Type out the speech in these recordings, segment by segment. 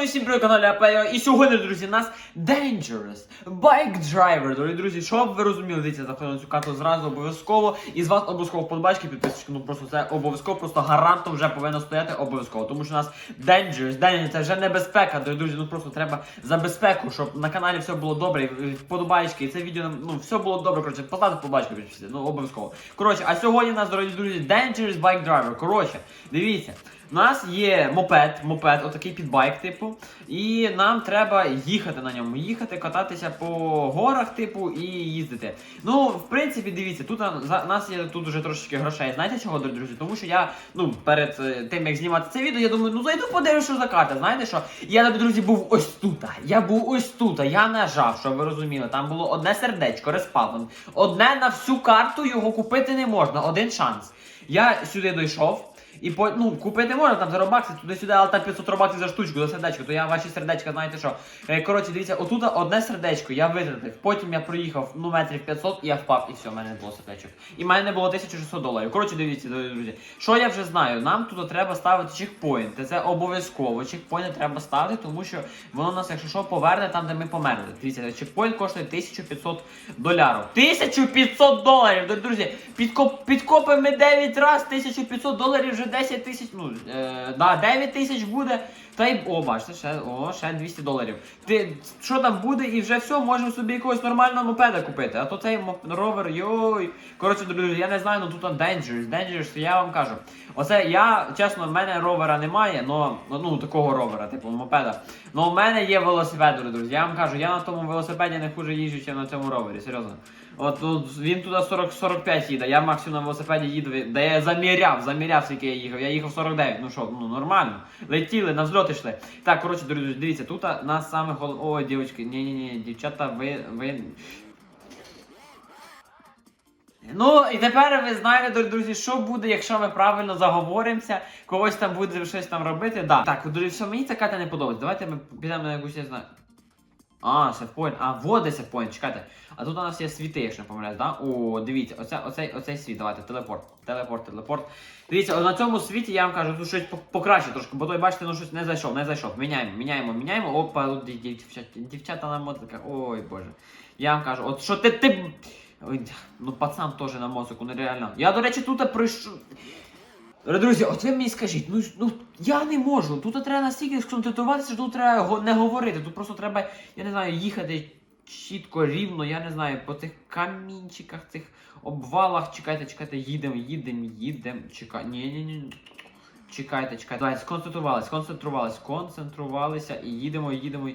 ну всім привіт, каналі Апео. І сьогодні, друзі, нас Dangerous Bike Driver. Дорогі друзі, щоб ви розуміли, дивіться, заходимо цю карту зразу обов'язково. І з вас обов'язково подбачки, підписочки, ну просто це обов'язково, просто гарантом вже повинно стояти обов'язково. Тому що у нас Dangerous, Dangerous, це вже небезпека, дорогі друзі, ну просто треба за безпеку, щоб на каналі все було добре, подобачки, і це відео, ну все було добре, коротше, поставте подбачки, ну обов'язково. Коротше, а сьогодні у нас, дорогі друзі, Dangerous Bike Driver. Коротше, дивіться. У нас є мопед, мопед, отакий підбайк, типу, і нам треба їхати на ньому, їхати, кататися по горах, типу, і їздити. Ну, в принципі, дивіться, тут за- нас є тут уже трошечки грошей. Знаєте чого, друзі? Тому що я, ну, перед е, тим, як знімати це відео, я думаю, ну зайду подивлюсь, що за карта. Знаєте що? Я, друзі, був ось тут. Я був ось тут. Я нажав, щоб ви розуміли. Там було одне сердечко, респаун. Одне на всю карту його купити не можна, один шанс. Я сюди дійшов. І по, ну, купити можна там за робакси, туди-сюди, але там 500 робаксів за штучку, за сердечко, то я ваші сердечка, знаєте що. Е, коротше, дивіться, отут одне сердечко я витратив, потім я проїхав ну, метрів 500, і я впав, і все, в мене не було сердечок. І в мене не було 1600 доларів. Коротше, дивіться, друзі. Що я вже знаю? Нам тут треба ставити чекпоінти. Це обов'язково. Чекпоінти треба ставити, тому що воно нас, якщо що, поверне там, де ми померли. Дивіться, чекпоінт коштує 1500 доларів. 1500 доларів! Друзі, підкоп, підкопимо ми 9 разів, 1500 доларів вже 10 тисяч, ну, е, да, 9 тисяч буде. Та й, о, бачите, ще, о, ще 200 доларів. Ти, що там буде, і вже все, можемо собі якогось нормального мопеда купити. А то цей ровер, йой. Коротше, друзі, я не знаю, ну тут там Dangerous, Dangerous, я вам кажу. Оце я, чесно, в мене ровера немає, но, ну такого ровера, типу мопеда. Но в мене є велосипед, друзі. Я вам кажу, я на тому велосипеді не хуже їжджу, ніж на цьому ровері, серйозно. От ну, він туди 40, 45 їде, я максимум на велосипеді їду, де я заміряв, заміряв, скільки я їхав. Я їхав 49, ну що, ну нормально. Летіли, на взльот йшли. Так, коротше, друзі, дивіться, тут нас саме гол... Ой, дівчатки, ні-ні-ні, дівчата, ви, ви... Ну, і тепер ви знаєте, друзі, що буде, якщо ми правильно заговоримося, когось там буде щось там робити. Да. Так, друзі, все, мені ця карта не подобається. Давайте ми підемо на якусь, я знаю. А, севпоінт. А, вот де севпоінт, чекайте. А тут у нас є світи, якщо не помиляюсь, да? О, дивіться, оце, оцей, оцей світ, давайте, телепорт. Телепорт, телепорт. Дивіться, на цьому світі я вам кажу, тут щось покраще трошки, бо той, бачите, ну щось не зайшов, не зайшов. Міняємо, міняємо, міняємо. Опа, тут дівчата, дівчата на мотиках. Ой, боже. Я вам кажу, от що ти ти. Ой, ну пацан теж на мозоку, нереально. Я, до речі, тут прийшов. Друзі, от ви мені скажіть, ну, ну я не можу. Тут треба настільки сконцентруватися, що тут треба не говорити. Тут просто треба, я не знаю, їхати чітко, рівно, я не знаю, по цих камінчиках, цих обвалах. Чекайте, чекайте, їдемо, їдемо, їдемо. Чекай. Ні, ні, ні. Чекайте, чекайте. Давайте, сконцентрувались, сконцентрувались, концентрувалися і їдемо, їдемо.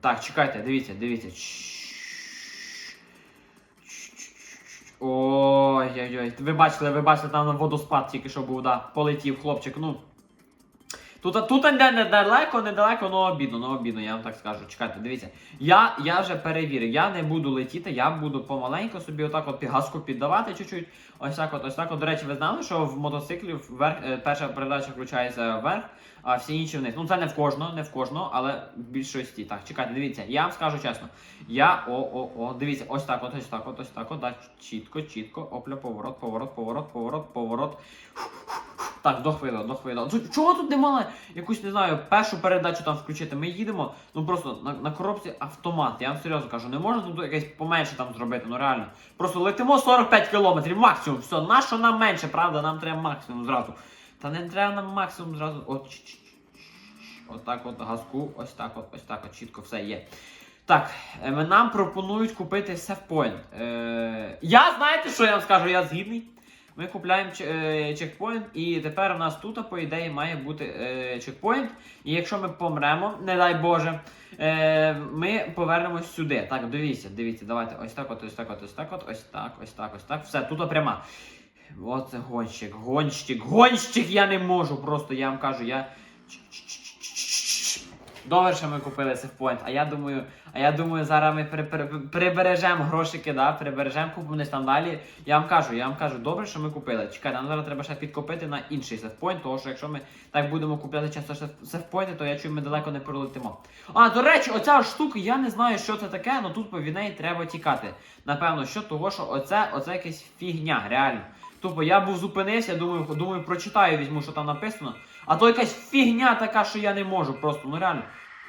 Так, чекайте, дивіться, дивіться. Ой-ой-ой. Ви бачили, ви бачили, там водоспад тільки що був, да. Полетів хлопчик, ну. Тут, тут не- недалеко, недалеко, ну обідно, ну обідно, я вам так скажу. Чекайте, дивіться. Я, я вже перевірив, я не буду летіти, я буду помаленьку собі отак от газку піддавати чуть-чуть. Ось так от, ось так от. До речі, ви знали, що в мотоциклі вверх, е, перша передача включається вверх, а всі інші вниз. Ну це не в кожного, не в кожного, але в більшості. Так, чекайте, дивіться, я вам скажу чесно. Я о, о, о, дивіться, ось так, от, ось так, от, ось так, от, да, чітко, чітко, опля, поворот, поворот, поворот, поворот, поворот. Так, дохвило, дохвило. Тут- Чого тут не мали якусь, не знаю, першу передачу там включити? Ми їдемо, ну просто на, на коробці автомат. Я вам серйозно кажу, не можна тут якесь поменше там зробити, ну реально. Просто летимо 45 кілометрів, максимум. Все, на що нам менше, правда? Нам треба максимум зразу. Та не треба нам максимум зразу. От, ч- ч- ч- Отак от газку, ось так от, ось так от, чітко все є. Так, е, нам пропонують купити Safepoint. Е, я знаєте, що я вам скажу? Я згідний. Ми купляємо ч- е, чекпоінт, і тепер у нас тут, по ідеї, має бути е, чекпоінт. І якщо ми помремо, не дай Боже, е, ми повернемось сюди. Так, дивіться, дивіться, давайте ось так, от, ось так, от, ось так, от, ось так, ось так, ось так. Все, тут пряма. Оце гонщик, гонщик, гонщик, я не можу. Просто я вам кажу, я. Добре, що ми купили сейфпоінт, а я думаю, а я думаю, зараз ми при, при, прибережемо грошики, да, прибережемо, купимо десь там. Я вам кажу, я вам кажу, добре, що ми купили. Чекайте, нам зараз треба ще підкопити на інший сейфпоінт, тому що якщо ми так будемо купляти часто сейф- то я чую, ми далеко не пролетимо. А, до речі, оця штука, я не знаю, що це таке, але тут від неї треба тікати. Напевно, що того, що оце, оце якась фігня, реально. Тупо я був зупинився, думаю, думаю, прочитаю, візьму, що там написано. А то якась фігня така, що я не можу просто. Ну реально.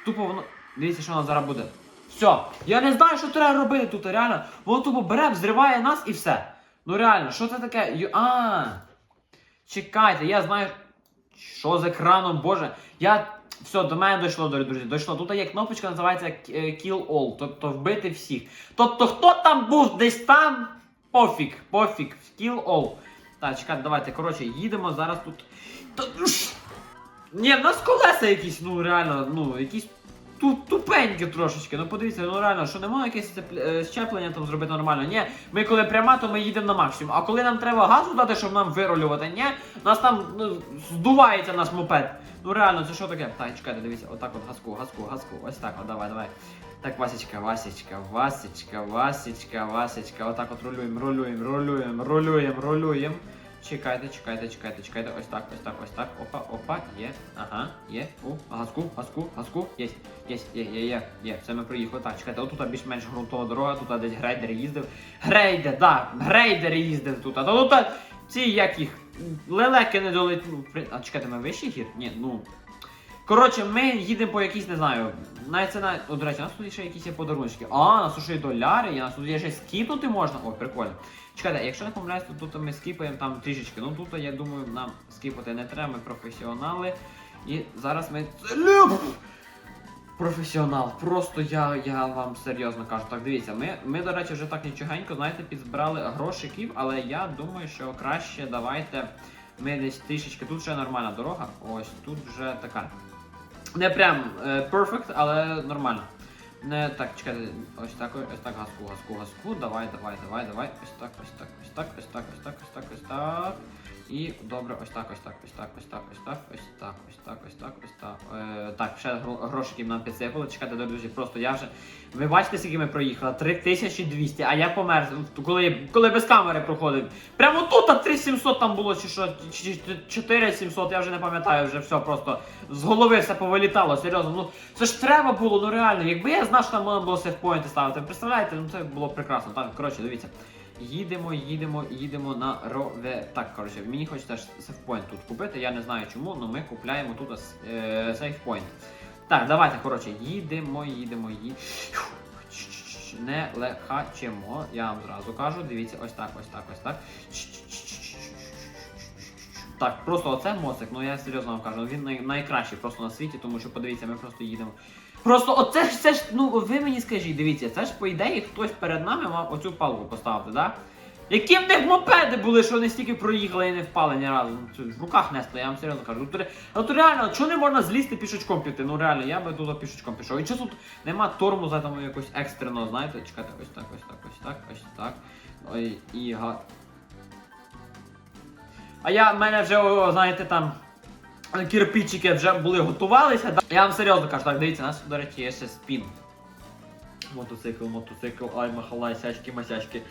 Тупо воно. Дивіться, що нас зараз буде. Все. Я не знаю, що треба робити тут, реально. Воно тупо бере, взриває нас і все. Ну реально, що це таке? Ю- А. Чекайте, я знаю. Що з екраном, боже. Я. Все, до мене дійшло, друзі. Дійшло. Тут є кнопочка, називається Kill All, тобто вбити всіх. Тобто, хто там був десь там, пофіг, пофіг, Kill All. Так, чекайте, давайте, коротше, їдемо зараз тут. Ні, в нас колеса якісь, ну реально, ну, якісь ту- тупенькі трошечки. Ну подивіться, ну реально, що не можна якесь цеп- е, щеплення там зробити нормально. Ні, ми коли пряма, то ми їдемо на максимум. А коли нам треба газу дати, щоб нам вирулювати, ні, нас там ну, здувається наш мопед. Ну реально, це що таке? Так, чекайте, дивіться, отак от газку, газку, газку. Ось так, от, давай, давай. Так, Васечка, Васечка, Васечка, Васечка, Васечка. Отак от рулюємо, рулюємо, рулюємо, рулюємо, рулюємо. Чекайте, чекайте, чекайте, чекайте. Ось так, ось так, ось так. Є. Ага, є. У, газку, газку, газку. Є, є, є, є, є, є. Все, ми приїхали. Так, чекайте, отут більш-менш ґрунтова дорога, тут десь грейдер їздив. Грейдер, да, грейдер їздив тут. А то тут ці як їх лелеки не долетіли. Ну, А чекайте, ми вищий гір? Ні, ну. Коротше, ми їдемо по якійсь, не знаю. Навіть це навіть. О, до речі, у нас тут ще якісь є подарунки. А, у нас тут ще й доляри, у нас тут є ще скіпнути можна. О, прикольно. Чекайте, якщо не помиляюсь, то тут ми скіпаємо там трішечки. Ну тут я думаю, нам скіпати не треба, ми професіонали. І зараз ми. Професіонал, просто я, я вам серйозно кажу. Так, дивіться, ми, ми, до речі, вже так нічогенько, знаєте, підзбирали грошиків, але я думаю, що краще давайте ми десь трішечки. Тут вже нормальна дорога. Ось тут вже така. Не прям е, perfect, але нормально. Не так, чекайте, ось так, ось так, газку, газку, газку. Давай, давай, давай, давай. Ось так, ось так, ось так, ось так, ось так, ось так, ось так. І добре, ось так, ось так, ось так, ось так, ось так, ось так, ось так, ось так, ось так. Е, так, ще гро- грошиків нам підсипали. Чекайте, друзі, просто я вже. Ви бачите, скільки ми проїхали? 3200, а я помер, коли, коли без камери проходив. Прямо тут а 3700 там було, чи що, чи 4700, я вже не пам'ятаю, вже все просто з голови все повилітало, серйозно. Ну це ж треба було, ну реально. Якби я знав, що там можна було сейфпоінти ставити, представляєте, ну це було прекрасно. Так, коротше, дивіться. Їдемо, їдемо, їдемо на рове. Так, коротше, мені хочеться ж сейфпоінт тут купити. Я не знаю чому, але ми купляємо тут е, сейфпоінт. Так, давайте, коротше, їдемо, їдемо, їдемо. Не лехачимо, я вам зразу кажу. Дивіться, ось так, ось так, ось так. Так, просто оце моцик, ну я серйозно вам кажу, він най- найкращий просто на світі, тому що подивіться, ми просто їдемо. Просто оце ж це ж, ну ви мені скажіть, дивіться, це ж по ідеї хтось перед нами мав оцю палку поставити, да? Які в них мопеди були, що вони стільки проїхали і не впали ні разу. Ну, в руках несли, я вам серйозно кажу. То реально, чого не можна злізти пішочком піти? Ну реально, я би тут пішочком пішов. І чого тут нема тормоза там якось екстреного, знаєте? Чекайте, ось так, ось так, ось так, ось так. Ой, і га. А я в мене вже, о, знаєте, там кирпичики вже були готувалися. Я вам серйозно кажу, так, дивіться, у нас, до речі, є ще спін. Мотоцикл, мотоцикл, ай, махалай, сячки, масячки.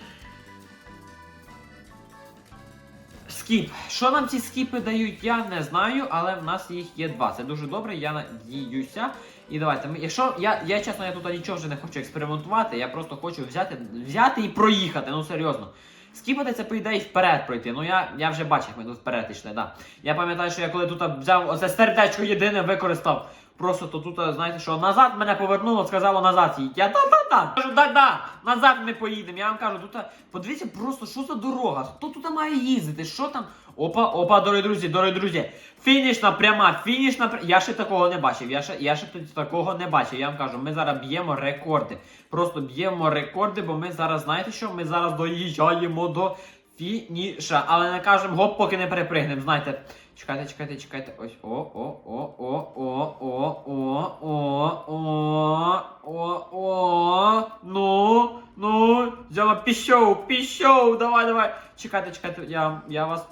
Скіп. Що нам ці скіпи дають, я не знаю, але в нас їх є два. Це дуже добре, я надіюся. І давайте. Якщо я, я чесно, я тут нічого вже не хочу експериментувати, я просто хочу взяти, взяти і проїхати. Ну серйозно. Скіпати це по ідеї вперед пройти. Ну я, я вже бачив, ми тут вперед йшли, да. Я пам'ятаю, що я коли тут взяв оце сердечко єдине використав. Просто то тут, знаєте, що назад мене повернуло, сказало назад їдь. Я да-да-да. Кажу, да-да, назад ми поїдемо. Я вам кажу, тут подивіться просто, що за дорога, хто тут має їздити, що там. Опа, опа, дорогі друзі, дорогі друзі. Фінішна пряма, фінішна пряма. Я ще такого не бачив. Я ще, я ще такого не бачив. Я вам кажу, ми зараз б'ємо рекорди. Просто б'ємо рекорди, бо ми зараз, знаєте що? Ми зараз доїжджаємо до фініша. Але не кажемо гоп, поки не перепригнемо. Знаєте. Чекайте, чекайте, чекайте. Ось. О, о, о, о, о, о, о, о, о, о, о. Ну, ну. Зяма, пішов, пішов. Давай, давай. Чекайте, чекайте, я, я вас.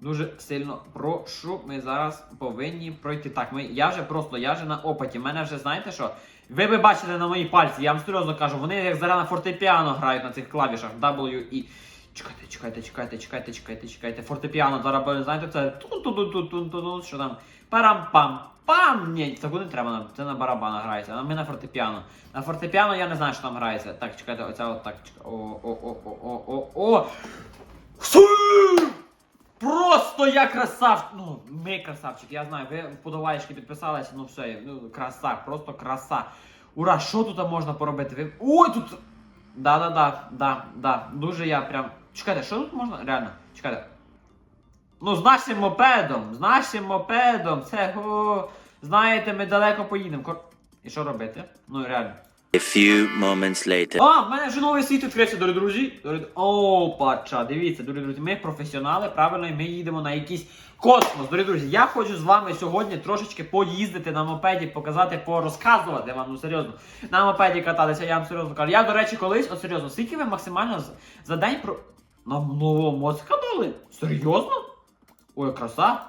Дуже сильно прошу, ми зараз повинні пройти. Так, ми, я вже просто, я вже на опиті. Мене вже знаєте що? Ви би бачите на мої пальці, я вам серйозно кажу, вони як зараз на фортепіано грають на цих клавішах W і. Чекайте, чекайте, чекайте, чекайте, чекайте, чекайте. Фортепіано зараз знаєте, це тун тун тун тун тун тун що там. Парам-пам. Пам! Ні, таку не треба, це на барабанах грається, а ми на фортепіано. На фортепіано я не знаю, що там грається. Так, чекайте, оця от так, чекайте. Просто я красавчик. Ну, ми красавчик, я знаю, ви подаваєчки підписалися, ну все, ну, краса, просто краса. Ура, що тут можна поробити? Ви... Ой, тут. Да-да-да, да, да. Дуже я прям. Чекайте, що тут можна? Реально, чекайте. Ну, з нашим мопедом, з нашим мопедом, це о, знаєте, ми далеко поїдемо. І що робити? Ну, реально. A few moments later. А, в мене вже новий світ відкрився, дорогі друзі. Дорогі... О, дивіться, дорогі друзі, ми професіонали, правильно, і ми їдемо на якийсь космос. Дорогі друзі, я хочу з вами сьогодні трошечки поїздити на мопеді, показати, порозказувати вам, ну серйозно. На мопеді кататися, я вам серйозно кажу. Я, до речі, колись, от серйозно, скільки ви максимально за, день про. На нового моцика дали? Серйозно? Ой, краса.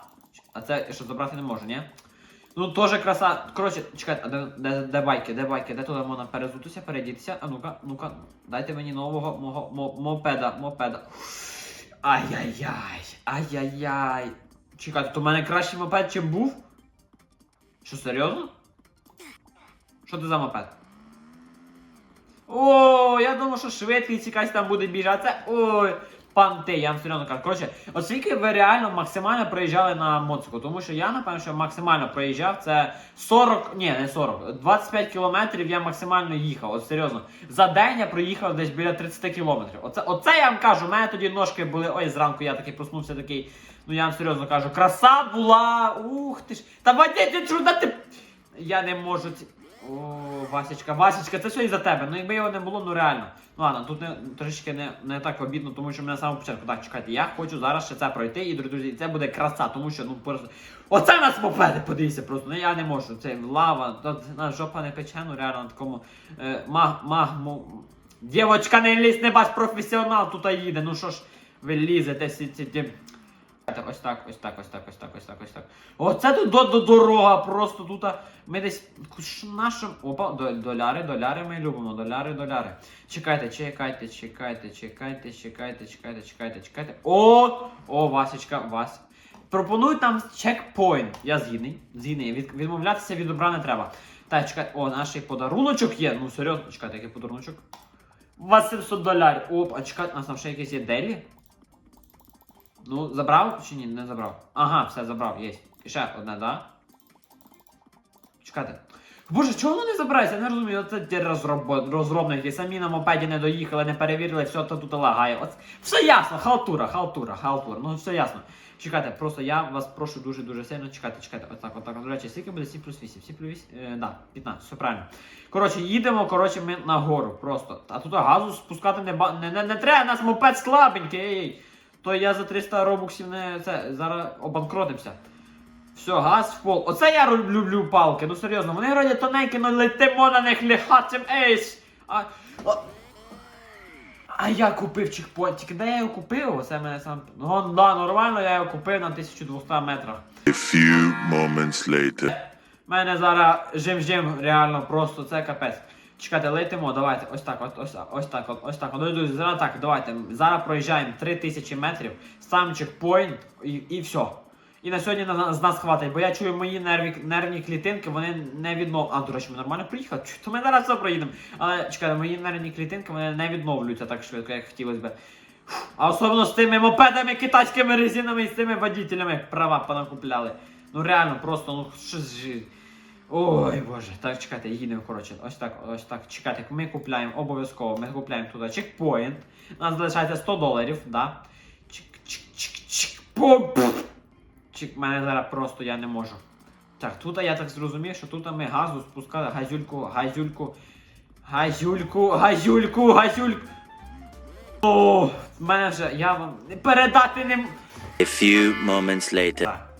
А це що забрати не можу, ні? Ну, теж краса. Коротше, чекайте, а де, де, де байки, де байки, де туди можна перезутися, передітися. А ну-ка, ну-ка, дайте мені нового мого, мо, мопеда, мопеда. Ай-яй-яй, ай-яй-яй. Чекайте, то в мене кращий мопед, чим був? Що, серйозно? Що це за мопед? О, я думав, що швидкість якась там буде біжати. Ой, панти, я вам серйозно кажу. Коротше, от скільки ви реально максимально проїжджали на моцику? Тому що я, напевно, що максимально проїжджав це 40, ні, не 40, 25 кілометрів я максимально їхав. От серйозно. За день я проїхав десь біля 30 кілометрів. Оце, оце я вам кажу, у мене тоді ножки були. Ой, зранку я такий проснувся такий. Ну я вам серйозно кажу, краса була. Ух ти ж. Та водіть, чуда ти. Я не можу. Ці- О, Васечка, Васечка, це все із-за тебе. Ну якби його не було, ну реально. Ну ладно, тут не трішки не, не так обідно, тому що мене самого початку. Так, чекайте, я хочу зараз ще це пройти, і друзі, це буде краса, тому що ну просто. Оце нас мопеди, подивіться просто. Ну я не можу. Це лава, тут на жопа не пече, ну реально на такому е, маг, магму. Дівочка, не лізь, не бач, професіонал тут їде. Ну що ж ви лізете всі ці. ті- Ось так, ось так, ось так, ось так, ось так, ось так. Оце тут до, до дорога, просто тут ми десь нашим. Опа, доляри, доляри ми любимо, доляри, доляри. Чекайте, чекайте, чекайте, чекайте, чекайте, чекайте, чекайте, чекайте. О! О, Васечка, Вась. Пропонують нам чекпоінт. Я згідний. Згідний. Від, відмовлятися від добра не треба. Так, чекайте, о, наш подаруночок є. Ну серйозно, чекайте, який подаруночок. 800 долярів. Оп, а чекайте, у нас там ще якісь є делі. Ну, забрав чи ні? Не забрав. Ага, все забрав, є. І ще одне, да? Чекайте. Боже, чого воно не забирається? Я не розумію, це розробники, самі на мопеді не доїхали, не перевірили, все то тут лагає. От, все ясно, халтура, халтура, халтура. Ну все ясно. Чекайте, просто я вас прошу дуже-дуже сильно. Чекайте, чекайте, отак, отак. До речі, скільки буде 7 плюс 8? 7 плюс 8? Е, да, 15, все правильно. Коротше, їдемо, коротше, ми нагору просто. А тут газу спускати не, ба... не, не, не треба, нас мопед слабенький. То я за 300 робоксів не це зараз обанкротився. Все, газ в пол. Оце я люблю палки. Ну серйозно, вони вроді тоненькі, але летимо на них лихацем. Ейс! А, а, а я купив чекпоінтик. Де я його купив? Оце мене сам. Ну, да, нормально, я його купив на 1200 метрах. A few moments later. У мене зараз жим-жим, реально, просто це капець. Чекайте, летимо, давайте, ось так, от, ось, так, ось так, ось так. Друзі, зараз так, давайте. Зараз проїжджаємо 3000 метрів, сам чекпоінт і, і все. І на сьогодні на, з нас хватить, бо я чую мої нерві, нервні клітинки, вони не віднов... А, до речі, ми нормально приїхали, то ми зараз все проїдемо. Але чекайте, мої нервні клітинки вони не відновлюються так швидко, як хотілося би. А особливо з тими мопедами, китайськими резинами і з цими водителями права понакупляли. Ну реально, просто, ну що ж. Ой боже, так чекайте, їдемо, коротше. Ось так, ось так. Чекайте, ми купляємо обов'язково. Ми купляємо туди чекпоінт. У нас залишається 100 доларів, да? Чик, чик, чик, чик, по. пф. Чик, мене зараз просто я не можу. Так, тут я так зрозумів, що тут ми газу спускали, газюльку, газюльку, газюльку, газюльку, газюльку. О, в мене вже, я вам передати не A few moments later. Так.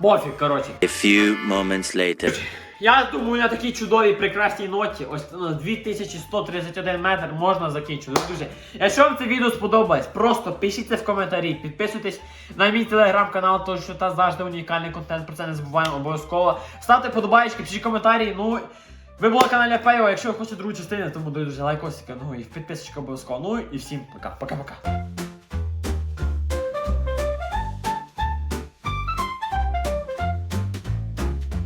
Пофіг, коротше. A few moments later. Я думаю, на такій чудовій прекрасній ноті, ось ну, 2131 метр можна закінчити. Друзі, якщо вам це відео сподобалось, просто пишіть це в коментарі, підписуйтесь на мій телеграм-канал, тому що там завжди унікальний контент, про це не забуваємо обов'язково. Ставте подобаєчки, пишіть коментарі. Ну, ви були на каналі Фейо, якщо ви хочете другу частину, тому друзі, лайкосики, ну і підписочка обов'язково. Ну і всім пока, пока-пока.